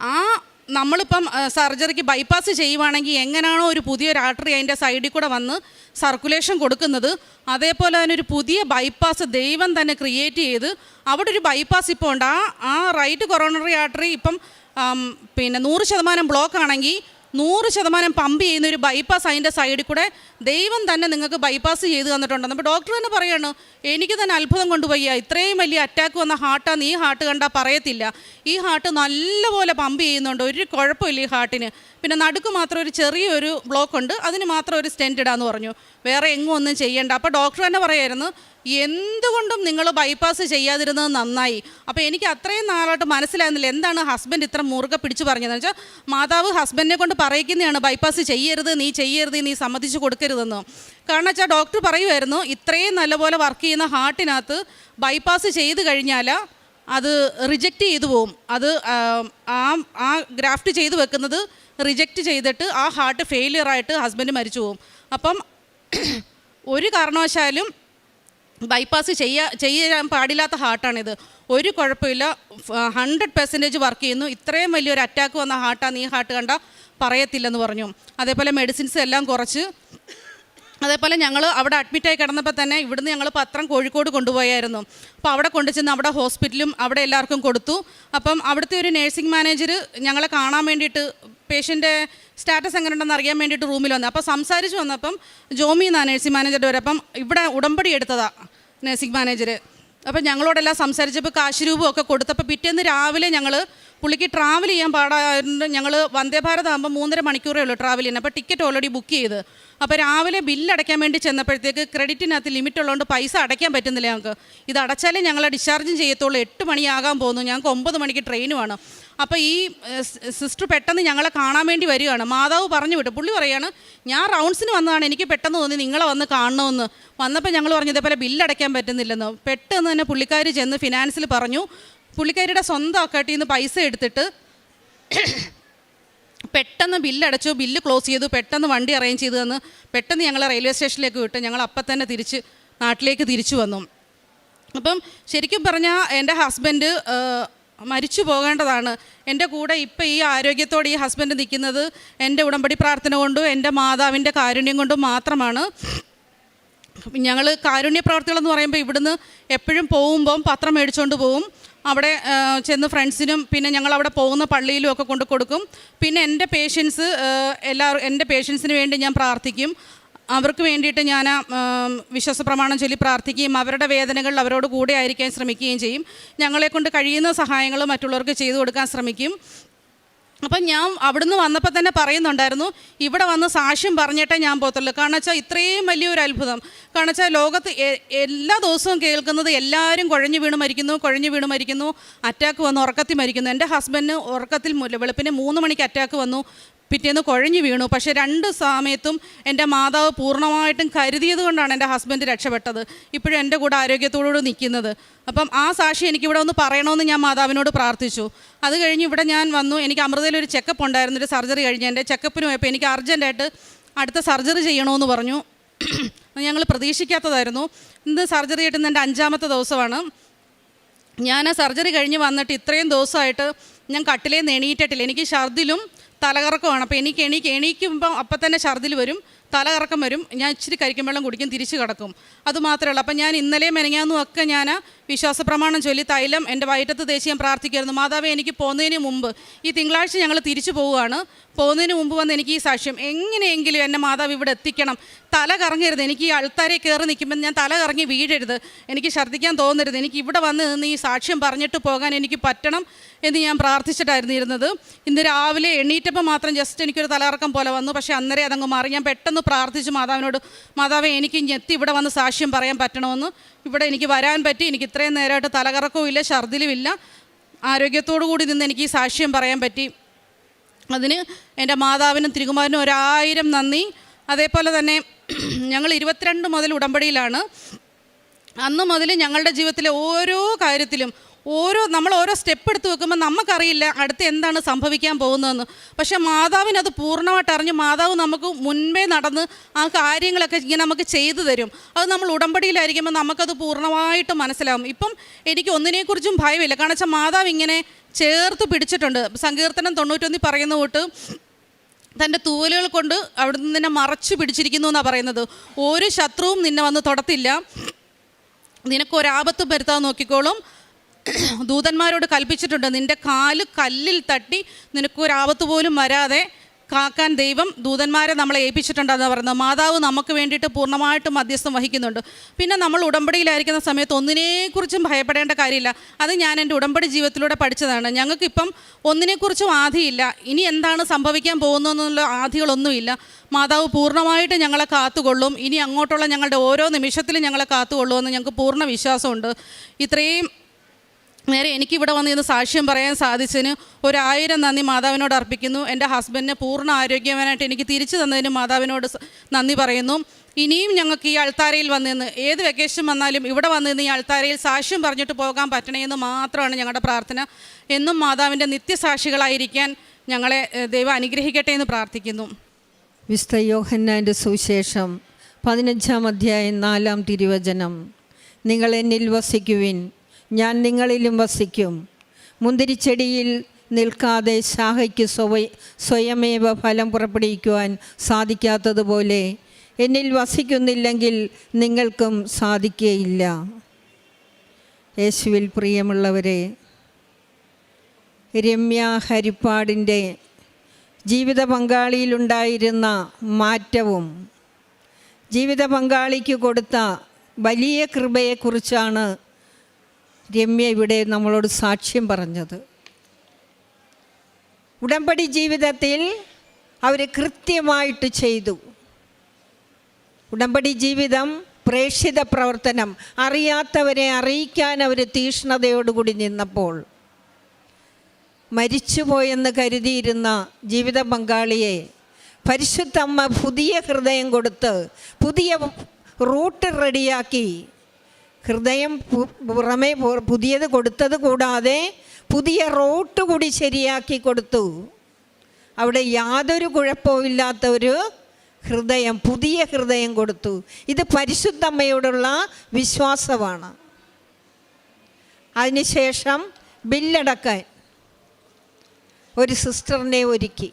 ആ നമ്മളിപ്പം സർജറിക്ക് ബൈപ്പാസ് ചെയ്യുവാണെങ്കിൽ എങ്ങനെയാണോ ഒരു പുതിയൊരു ആർട്ടറി അതിന്റെ സൈഡിൽ കൂടെ വന്ന് സർക്കുലേഷൻ കൊടുക്കുന്നത്. അതേപോലെ തന്നെ ഒരു പുതിയ ബൈപ്പാസ് ദൈവം തന്നെ ക്രിയേറ്റ് ചെയ്ത് അവിടെ ഒരു ബൈപ്പാസ് ഇപ്പോൾ ഉണ്ട്. ആ ആ റൈറ്റ് കൊറോണറി ആർട്ടറി ഇപ്പം പിന്നെ നൂറ് ശതമാനം ബ്ലോക്ക് ആണെങ്കിൽ നൂറ് ശതമാനം പമ്പ് ചെയ്യുന്ന ഒരു ബൈപ്പാസ് അതിന്റെ സൈഡിൽ കൂടെ ദൈവം തന്നെ നിങ്ങൾക്ക് ബൈപ്പാസ് ചെയ്ത് തന്നിട്ടുണ്ടെന്ന് അപ്പോൾ ഡോക്ടർ തന്നെ പറയാണ് എനിക്ക് തന്നെ അത്ഭുതം കൊണ്ടുപോയി. ഇത്രയും വലിയ അറ്റാക്ക് വന്ന ഹാർട്ടാന്ന് ഈ ഹാർട്ട് കണ്ടാൽ പറയത്തില്ല. ഈ ഹാർട്ട് നല്ലപോലെ പമ്പ് ചെയ്യുന്നുണ്ട്. ഒരു കുഴപ്പമില്ല ഈ ഹാർട്ടിന് പിന്നെ നടുക്ക് മാത്രം ഒരു ചെറിയൊരു ബ്ലോക്ക് ഉണ്ട്. അതിന് മാത്രം ഒരു സ്റ്റെന്റ് ഇടാന്ന് പറഞ്ഞു. വേറെ എങ്ങും ഒന്നും ചെയ്യേണ്ട. അപ്പോൾ ഡോക്ടർ തന്നെ പറയായിരുന്നു എന്തുകൊണ്ടും നിങ്ങൾ ബൈപ്പാസ് ചെയ്യാതിരുന്നത് നന്നായി. അപ്പോൾ എനിക്ക് അത്രയും നാളായിട്ട് മനസ്സിലായിരുന്നില്ല എന്താണ് ഹസ്ബൻഡ് ഇത്ര മുറുകെ പിടിച്ചു പറഞ്ഞതെന്ന് വെച്ചാൽ മാതാവ് ഹസ്ബൻഡിനെ കൊണ്ട് പറയിക്കുന്നതാണ് ബൈപ്പാസ് ചെയ്യരുത് നീ ചെയ്യരുത് നീ സമ്മതിച്ച് കൊടുക്കരുതെന്ന്. കാരണം വെച്ചാൽ ഡോക്ടർ പറയുമായിരുന്നു ഇത്രയും നല്ലപോലെ വർക്ക് ചെയ്യുന്ന ഹാർട്ടിനകത്ത് ബൈപ്പാസ് ചെയ്ത് കഴിഞ്ഞാൽ അത് റിജക്റ്റ് ചെയ്തു പോവും. അത് ആ, ആ ഗ്രാഫ്റ്റ് ചെയ്ത് വെക്കുന്നത് റിജക്റ്റ് ചെയ്തിട്ട് ആ ഹാർട്ട് ഫെയിലിയറായിട്ട് ഹസ്ബൻഡ് മരിച്ചു പോവും. അപ്പം ഒരു കാരണവശാലും ബൈപ്പാസ് ചെയ്യാ ചെയ്യാൻ പാടില്ലാത്ത ഹാർട്ടാണിത് ഒരു കുഴപ്പമില്ല. ഹൺഡ്രഡ് പെർസെന്റേജ് വർക്ക് ചെയ്യുന്നു. ഇത്രയും വലിയൊരു അറ്റാക്ക് വന്ന ഹാർട്ടാണ് നീ ഹാർട്ട് കണ്ട പറയത്തില്ലെന്ന് പറഞ്ഞു. അതേപോലെ മെഡിസിൻസ് എല്ലാം കുറച്ച്. അതേപോലെ ഞങ്ങൾ അവിടെ അഡ്മിറ്റായി കിടന്നപ്പോൾ തന്നെ ഇവിടുന്ന് ഞങ്ങൾ പത്രം കോഴിക്കോട് കൊണ്ടുപോയായിരുന്നു. അപ്പോൾ അവിടെ കൊണ്ടുചെന്ന് അവിടെ ഹോസ്പിറ്റലും അവിടെ എല്ലാവർക്കും കൊടുത്തു. അപ്പം അവിടുത്തെ ഒരു നേഴ്സിംഗ് മാനേജർ ഞങ്ങളെ കാണാൻ വേണ്ടിയിട്ട് പേഷ്യന്റെ സ്റ്റാറ്റസ് എങ്ങനെ ഉണ്ടെന്ന് അറിയാൻ വേണ്ടിയിട്ട് റൂമിൽ വന്നു. അപ്പോൾ സംസാരിച്ച് വന്നപ്പം ജോമി എന്നാണ് നഴ്സിംഗ് മാനേജറുടെ വരെ അപ്പം ഇവിടെ ഉടമ്പടി എടുത്തതാണ് നഴ്സിംഗ് മാനേജർ. അപ്പം ഞങ്ങളോടെല്ലാം സംസാരിച്ചപ്പോൾ കാശ് ഒക്കെ കൊടുത്തപ്പോൾ പിറ്റേന്ന് രാവിലെ ഞങ്ങൾ പുള്ളിക്ക് ട്രാവൽ ചെയ്യാൻ പാടായതുകൊണ്ട് ഞങ്ങൾ വന്ദേ ഭാരത് ആകുമ്പോൾ മൂന്നര മണിക്കൂറേ ഉള്ളൂ ട്രാവൽ ചെയ്യുന്നത്. അപ്പോൾ ടിക്കറ്റ് ഓൾറെഡി ബുക്ക് ചെയ്ത്. അപ്പോൾ രാവിലെ ബില്ല് അടയ്ക്കാൻ വേണ്ടി ചെന്നപ്പോഴത്തേക്ക് ക്രെഡിറ്റിനകത്ത് ലിമിറ്റ് ഉള്ളതുകൊണ്ട് പൈസ അടയ്ക്കാൻ പറ്റുന്നില്ല ഞങ്ങൾക്ക്. ഇത് അടച്ചാലേ ഞങ്ങളെ ഡിസ്ചാർജും ചെയ്യത്തുള്ളൂ. എട്ട് മണിയാകാൻ പോകുന്നു. ഞങ്ങൾക്ക് ഒമ്പത് മണിക്ക് ട്രെയിനുമാണ് അപ്പോൾ ഈ സിസ്റ്റർ പെട്ടെന്ന് ഞങ്ങളെ കാണാൻ വേണ്ടി വരികയാണ്. മാതാവ് പറഞ്ഞു വിട്ടു. പുള്ളി പറയാണ് ഞാൻ റൗണ്ട്സിന് വന്നതാണ്. എനിക്ക് പെട്ടെന്ന് തോന്നി നിങ്ങളെ വന്ന് കാണണമെന്ന്. വന്നപ്പോൾ ഞങ്ങൾ പറഞ്ഞു ഇതേപോലെ ബില്ലടയ്ക്കാൻ പറ്റുന്നില്ലെന്ന്. പെട്ടെന്ന് തന്നെ പുള്ളിക്കാർ ചെന്ന് ഫിനാൻസിൽ പറഞ്ഞു പുള്ളിക്കാരിയുടെ സ്വന്തം അക്കൗണ്ടിൽ നിന്ന് പൈസ എടുത്തിട്ട് പെട്ടെന്ന് ബില്ലടച്ചു ബില്ല് ക്ലോസ് ചെയ്തു പെട്ടെന്ന് വണ്ടി അറേഞ്ച് ചെയ്തു തന്ന് പെട്ടെന്ന് ഞങ്ങൾ റെയിൽവേ സ്റ്റേഷനിലേക്ക് വിട്ടു. ഞങ്ങൾ അപ്പം തന്നെ തിരിച്ച് നാട്ടിലേക്ക് തിരിച്ചു വന്നു. അപ്പം ശരിക്കും പറഞ്ഞാൽ എന്റെ ഹസ്ബൻഡ് മരിച്ചു പോകേണ്ടതാണ്. എന്റെ കൂടെ ഇപ്പം ഈ ആരോഗ്യത്തോടെ ഈ ഹസ്ബൻഡ് നിൽക്കുന്നത് എന്റെ ഉടമ്പടി പ്രാർത്ഥന കൊണ്ടും എന്റെ മാതാവിന്റെ കാരുണ്യം കൊണ്ടും മാത്രമാണ്. ഞങ്ങൾ കാരുണ്യ പ്രവർത്തികളെന്ന് പറയുമ്പോൾ ഇവിടുന്ന് എപ്പോഴും പോകുമ്പം പത്രം മേടിച്ചുകൊണ്ട് പോവും. അവിടെ ചെന്ന് ഫ്രണ്ട്സിനും പിന്നെ ഞങ്ങൾ അവിടെ പോകുന്ന പള്ളിയിലും ഒക്കെ കൊണ്ട് കൊടുക്കും. പിന്നെ എന്റെ പേഷ്യൻസ് എല്ലാവർക്കും എന്റെ പേഷ്യൻസിന് വേണ്ടി ഞാൻ പ്രാർത്ഥിക്കും. അവർക്ക് വേണ്ടിയിട്ട് ഞാൻ വിശ്വാസ പ്രമാണം ചൊല്ലി പ്രാർത്ഥിക്കുകയും അവരുടെ വേദനകൾ അവരോട് കൂടെ ആയിരിക്കാൻ ശ്രമിക്കുകയും ചെയ്യും. ഞങ്ങളെക്കൊണ്ട് കഴിയുന്ന സഹായങ്ങൾ മറ്റുള്ളവർക്ക് ചെയ്തു കൊടുക്കാൻ ശ്രമിക്കും. അപ്പം ഞാൻ അവിടുന്ന് വന്നപ്പോൾ തന്നെ പറയുന്നുണ്ടായിരുന്നു ഇവിടെ വന്ന് സാക്ഷ്യം പറഞ്ഞിട്ടേ ഞാൻ പോകത്തുള്ളൂ. കാരണം വെച്ചാൽ ഇത്രയും വലിയൊരു അത്ഭുതം. കാരണം വെച്ചാൽ ലോകത്ത് എല്ലാ ദിവസവും കേൾക്കുന്നത് എല്ലാവരും കുഴഞ്ഞു വീണ് മരിക്കുന്നു കുഴഞ്ഞു വീണ് മരിക്കുന്നു അറ്റാക്ക് വന്നു ഉറക്കത്തിൽ മരിക്കുന്നു. എന്റെ ഹസ്ബൻഡിന് ഉറക്കത്തിൽ വെളുപ്പിന് മൂന്ന് മണിക്ക് അറ്റാക്ക് വന്നു. പിറ്റേന്ന് കുഴഞ്ഞു വീണു. പക്ഷെ രണ്ട് സമയത്തും എന്റെ മാതാവ് പൂർണമായിട്ടും കരുതിയത് കൊണ്ടാണ് എന്റെ ഹസ്ബൻഡ് രക്ഷപ്പെട്ടത്. ഇപ്പോഴും എന്റെ കൂടെ ആരോഗ്യത്തോടുകൂടി നിൽക്കുന്നത്. അപ്പം ആ സാക്ഷി എനിക്കിവിടെ ഒന്ന് പറയണമെന്ന് ഞാൻ മാതാവിനോട് പ്രാർത്ഥിച്ചു. അത് കഴിഞ്ഞ് ഇവിടെ ഞാൻ വന്നു. എനിക്ക് അമൃതയിൽ ഒരു ചെക്കപ്പ് ഉണ്ടായിരുന്നു. ഒരു സർജറി കഴിഞ്ഞ് എന്റെ ചെക്കപ്പിന് പോയപ്പോൾ എനിക്ക് അർജന്റായിട്ട് അടുത്ത സർജറി ചെയ്യണമെന്ന് പറഞ്ഞു. ഞങ്ങൾ പ്രതീക്ഷിക്കാത്തതായിരുന്നു. ഇന്ന് സർജറി കിട്ടുന്ന എന്റെ അഞ്ചാമത്തെ ദിവസമാണ്. ഞാൻ ആ സർജറി കഴിഞ്ഞ് വന്നിട്ട് ഇത്രയും ദിവസമായിട്ട് ഞാൻ കട്ടിലേ നിന്ന് എണീറ്റിട്ടില്ല. എനിക്ക് ഛർദിലും തലകറക്കമാണ്. അപ്പോൾ എനിക്ക് എണീക്ക് എണീക്കുമ്പോൾ അപ്പം തന്നെ ഛർദിൽ വരും. തലകറക്കം വരും. ഞാൻ ഇച്ചിരി കരിക്കും വെള്ളം കുടിക്കും തിരിച്ചു കിടക്കും. അതുമാത്രമേ ഉള്ളൂ അപ്പം ഞാൻ ഇന്നലെ മെനങ്ങാന്നും ഒക്കെ ഞാൻ വിശ്വാസ പ്രമാണം ചൊല്ലി തൈലം എന്റെ വയറ്റത്ത് തേച്ച് ഞാൻ പ്രാർത്ഥിക്കുമായിരുന്നു. മാതാവേ എനിക്ക് പോകുന്നതിന് മുമ്പ് ഈ തിങ്കളാഴ്ച ഞങ്ങൾ തിരിച്ചു പോവുകയാണ്. പോകുന്നതിന് മുമ്പ് വന്ന് എനിക്ക് ഈ സാക്ഷ്യം എങ്ങനെയെങ്കിലും എന്റെ മാതാവ് ഇവിടെ എത്തിക്കണം. തല കറങ്ങരുത്. എനിക്ക് ഈ ആൾക്കാരെ കയറി നിൽക്കുമ്പോൾ ഞാൻ തല കറങ്ങി വീഴരുത്. എനിക്ക് ഛർദ്ദിക്കാൻ തോന്നരുത്. എനിക്ക് ഇവിടെ വന്ന് നിന്ന് ഈ സാക്ഷ്യം പറഞ്ഞിട്ട് പോകാൻ എനിക്ക് പറ്റണം എന്ന് ഞാൻ പ്രാർത്ഥിച്ചിട്ടായിരുന്നു ഇരുന്നത്. ഇന്ന് രാവിലെ എണീറ്റപ്പോൾ മാത്രം ജസ്റ്റ് എനിക്കൊരു തലകറക്കം പോലെ വന്നു. പക്ഷേ അന്നേരം അതങ്ങ് മാറി. ഞാൻ പെട്ടെന്ന് പ്രാർത്ഥിച്ചു മാതാവിനോട് മാതാവെ എനിക്ക് ഞെത്തി ഇവിടെ വന്ന് സാക്ഷ്യം പറയാൻ പറ്റണമെന്ന്. ഇവിടെ എനിക്ക് വരാൻ പറ്റി. എനിക്ക് ഇത്രയും നേരമായിട്ട് തലകറക്കവും ഇല്ല ഛർദിലും ഇല്ല. ആരോഗ്യത്തോടു കൂടി നിന്ന് എനിക്ക് ഈ സാക്ഷ്യം പറയാൻ പറ്റി. അതിന് എന്റെ മാതാവിനും തിരുകുമാരനും ഒരായിരം നന്ദി. അതേപോലെ തന്നെ ഞങ്ങൾ ഇരുപത്തിരണ്ട് മുതൽ ഉടമ്പടിയിലാണ്. അന്ന് മുതൽ ഞങ്ങളുടെ ജീവിതത്തിലെ ഓരോ കാര്യത്തിലും ഓരോ നമ്മൾ ഓരോ സ്റ്റെപ്പ് എടുത്ത് വെക്കുമ്പോൾ നമുക്കറിയില്ല അടുത്ത് എന്താണ് സംഭവിക്കാൻ പോകുന്നതെന്ന്. പക്ഷേ മാതാവിന് അത് പൂർണമായിട്ട് അറിഞ്ഞ് മാതാവ് നമുക്ക് മുൻപേ നടന്ന് ആ കാര്യങ്ങളൊക്കെ ഇങ്ങനെ നമുക്ക് ചെയ്തു തരും. അത് നമ്മൾ ഉടമ്പടിയിലായിരിക്കുമ്പോൾ നമുക്കത് പൂർണമായിട്ട് മനസ്സിലാവും. ഇപ്പം എനിക്ക് ഒന്നിനെക്കുറിച്ചും ഭയമില്ല. കാരണം വെച്ചാൽ മാതാവ് ഇങ്ങനെ ചേർത്ത് പിടിച്ചിട്ടുണ്ട്. സങ്കീർത്തനം തൊണ്ണൂറ്റൊന്നിൽ പറയുന്ന കൂട്ട് തന്റെ തൂവലുകൾ കൊണ്ട് അവിടുന്ന് നിന്നെ മറച്ചു പിടിച്ചിരിക്കുന്നു എന്നാണ് പറയുന്നത്. ഒരു ശത്രുവും നിന്നെ വന്ന് തൊടത്തില്ല. നിനക്കൊരാപത്തും വരുത്താൻ നോക്കിക്കോളും. ദൂതന്മാരോട് കൽപ്പിച്ചിട്ടുണ്ട് നിന്റെ കാൽ കല്ലിൽ തട്ടി നിനക്കൊരാപത്ത് പോലും വരാതെ കാക്കാൻ ദൈവം ദൂതന്മാരെ നമ്മളെ ഏൽപ്പിച്ചിട്ടുണ്ടെന്ന് പറയുന്നത് മാതാവ് നമുക്ക് വേണ്ടിയിട്ട് പൂർണമായിട്ടും മധ്യസ്ഥം വഹിക്കുന്നുണ്ട്. പിന്നെ നമ്മൾ ഉടമ്പടിയിലായിരിക്കുന്ന സമയത്ത് ഒന്നിനെക്കുറിച്ചും ഭയപ്പെടേണ്ട കാര്യമില്ല. അത് ഞാൻ എന്റെ ഉടമ്പടി ജീവിതത്തിലൂടെ പഠിച്ചതാണ്. ഞങ്ങൾക്കിപ്പം ഒന്നിനെക്കുറിച്ചും ആധിയില്ല. ഇനി എന്താണ് സംഭവിക്കാൻ പോകുന്നതെന്നുള്ള ആധികളൊന്നുമില്ല. മാതാവ് പൂർണമായിട്ട് ഞങ്ങളെ കാത്തുകൊള്ളും. ഇനി അങ്ങോട്ടുള്ള ഞങ്ങളുടെ ഓരോ നിമിഷത്തിലും ഞങ്ങളെ കാത്തുകൊള്ളുമെന്ന് ഞങ്ങൾക്ക് പൂർണ വിശ്വാസമുണ്ട്. ഇത്രയും നേരെ എനിക്കിവിടെ വന്ന് ഇന്ന് സാക്ഷ്യം പറയാൻ സാധിച്ചതിന് ഒരായിരം നന്ദി മാതാവിനോട് അർപ്പിക്കുന്നു. എന്റെ ഹസ്ബൻഡിനെ പൂർണ ആരോഗ്യവാനായിട്ട് എനിക്ക് തിരിച്ചു തന്നതിന് മാതാവിനോട് നന്ദി പറയുന്നു. ഇനിയും ഞങ്ങൾക്ക് ഈ അൾത്താരയിൽ വന്നിന്ന് ഏത് വെക്കേഷൻ വന്നാലും ഇവിടെ വന്നിന്ന് ഈ അൾത്താരയിൽ സാക്ഷ്യം പറഞ്ഞിട്ട് പോകാൻ പറ്റണമെന്ന് മാത്രമാണ് ഞങ്ങളുടെ പ്രാർത്ഥന. എന്നും മാതാവിന്റെ നിത്യസാക്ഷികളായിരിക്കാൻ ഞങ്ങളെ ദൈവം അനുഗ്രഹിക്കട്ടെ എന്ന് പ്രാർത്ഥിക്കുന്നു. വിശുദ്ധ യോഹന്നാന്റെ സുവിശേഷം പതിനഞ്ചാം അധ്യായം നാലാം തിരുവചനം. നിങ്ങൾ എന്നിൽ വസിക്കുവിൻ. ഞാൻ നിങ്ങളിലും വസിക്കും. മുന്തിരിച്ചെടിയിൽ നിൽക്കാതെ ശാഖയ്ക്ക് സ്വയ സ്വയമേവ ഫലം പുറപ്പെടുവിക്കുവാൻ സാധിക്കാത്തതുപോലെ എന്നിൽ വസിക്കുന്നില്ലെങ്കിൽ നിങ്ങൾക്കും സാധിക്കുകയില്ല യേശുവിൽ പ്രിയമുള്ളവരെ രമ്യ ഹരിപ്പാടിന്റെ ജീവിത പങ്കാളിയിലുണ്ടായിരുന്ന മാറ്റവും ജീവിത പങ്കാളിക്ക് കൊടുത്ത വലിയ കൃപയെക്കുറിച്ചാണ് രമ്യ ഇവിടെ നമ്മളോട് സാക്ഷ്യം പറഞ്ഞത്. ഉടമ്പടി ജീവിതത്തിൽ അവർ കൃത്യമായിട്ട് ചെയ്തു. ഉടമ്പടി ജീവിതം പ്രേക്ഷിത പ്രവർത്തനം അറിയാത്തവരെ അറിയിക്കാൻ അവർ തീഷ്ണതയോടുകൂടി നിന്നപ്പോൾ മരിച്ചുപോയെന്ന് കരുതിയിരുന്ന ജീവിത പങ്കാളിയെ പരിശുദ്ധമ്മ പുതിയ ഹൃദയം കൊടുത്ത് പുതിയ റൂട്ട് റെഡിയാക്കി ഹൃദയം പുറമെ പുതിയത് കൊടുത്തത് കൂടാതെ പുതിയ റോട്ട് കൂടി ശരിയാക്കി കൊടുത്തു. അവിടെ യാതൊരു കുഴപ്പമില്ലാത്ത ഒരു ഹൃദയം പുതിയ ഹൃദയം കൊടുത്തു. ഇത് പരിശുദ്ധമ്മയോടുള്ള വിശ്വാസമാണ്. അതിനുശേഷം ബില്ലടക്കാൻ ഒരു സിസ്റ്ററിനെ ഒരുക്കി.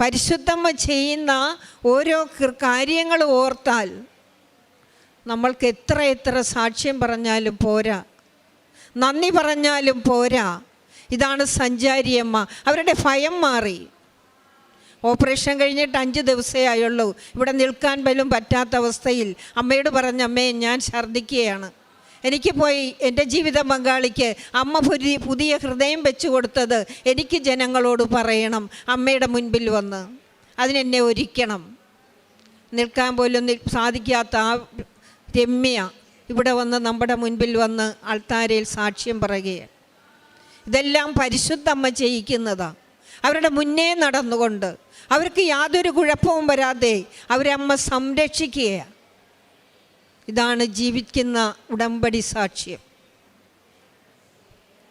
പരിശുദ്ധമ്മ ചെയ്യുന്ന ഓരോ കാര്യങ്ങൾ ഓർത്താൽ നമ്മൾക്ക് എത്ര എത്ര സാക്ഷ്യം പറഞ്ഞാലും പോരാ. നന്ദി പറഞ്ഞാലും പോരാ. ഇതാണ് സഞ്ചാരിയമ്മ അവരുടെ ഭയം മാറി. ഓപ്പറേഷൻ കഴിഞ്ഞിട്ട് അഞ്ച് ദിവസമേ ആയുള്ളൂ. ഇവിടെ നിൽക്കാൻ പോലും പറ്റാത്ത അവസ്ഥയിൽ അമ്മയോട് പറഞ്ഞ അമ്മേ ഞാൻ ഛർദ്ദിക്കുകയാണ്. എനിക്ക് പോയി എന്റെ ജീവിത പങ്കാളിക്ക് അമ്മ പുതിയ പുതിയ ഹൃദയം വെച്ചു കൊടുത്തത് എനിക്ക് ജനങ്ങളോട് പറയണം. അമ്മയുടെ മുൻപിൽ വന്ന് അതിനെന്നെ ഒരിക്കണം. നിൽക്കാൻ പോലും സാധിക്കാത്ത ആ രമ്യ ഇവിടെ വന്ന് നമ്മുടെ മുൻപിൽ വന്ന് അൾത്താരയിൽ സാക്ഷ്യം പറയുകയാണ്. ഇതെല്ലാം പരിശുദ്ധമ്മ ചെയ്യിക്കുന്നതാണ് അവരുടെ മുന്നേ നടന്നുകൊണ്ട് അവർക്ക് യാതൊരു കുഴപ്പവും വരാതെ അവരെ അമ്മ സംരക്ഷിക്കുകയാണ് ഇതാണ് ജീവിക്കുന്ന ഉടമ്പടി സാക്ഷ്യം.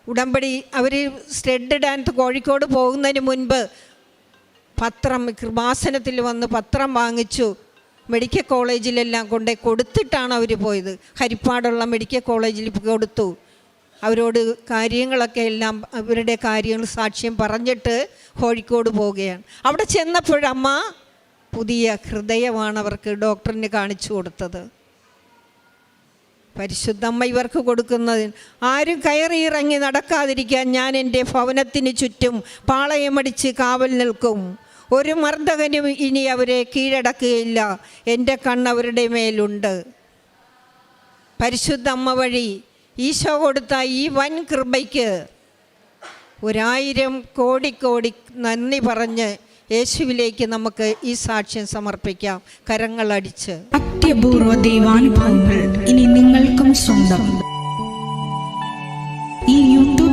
ഉടമ്പടി അവർ സ്റ്റെഡ് ഡാൻസ് കോഴിക്കോട് പോകുന്നതിന് മുൻപ് പത്രം കൃപാസനത്തിൽ വന്ന് പത്രം വാങ്ങിച്ചു. മെഡിക്കൽ കോളേജിലെല്ലാം കൊണ്ടേ കൊടുത്തിട്ടാണ് അവർ പോയത്. ഹരിപ്പാടുള്ള മെഡിക്കൽ കോളേജിൽ കൊടുത്തു. അവരോട് കാര്യങ്ങളൊക്കെ എല്ലാം അവരുടെ കാര്യങ്ങൾ സാക്ഷ്യം പറഞ്ഞിട്ട് കോഴിക്കോട് പോവുകയാണ്. അവിടെ ചെന്നപ്പോഴമ്മ പുതിയ ഹൃദയമാണ് അവർക്ക് ഡോക്ടറിന് കാണിച്ചു കൊടുത്തത്. പരിശുദ്ധമ്മ ഇവർക്ക് കൊടുക്കുന്നതിന് ആരും കയറിയിറങ്ങി നടക്കാതിരിക്കാൻ ഞാൻ എന്റെ ഭവനത്തിന് ചുറ്റും പാളയമടിച്ച് കാവൽ നിൽക്കും. ഒരു മർദ്ദകനും ഇനി അവരെ കീഴടക്കുകയില്ല. എന്റെ കണ്ണവരുടെ മേലുണ്ട്. പരിശുദ്ധമ്മ വഴി ഈശോ കൊടുത്ത ഈ വൻ കൃപയ്ക്ക് ഒരായിരം കോടി കോടി നന്ദി പറഞ്ഞ് യേശുവിലേക്ക് നമുക്ക് ഈ സാക്ഷ്യം സമർപ്പിക്കാം. കരങ്ങളടിച്ച് അത്യപൂർവ ദൈവാനുഭവങ്ങൾ ഇനി നിങ്ങൾക്കും സ്വന്തം. ഈ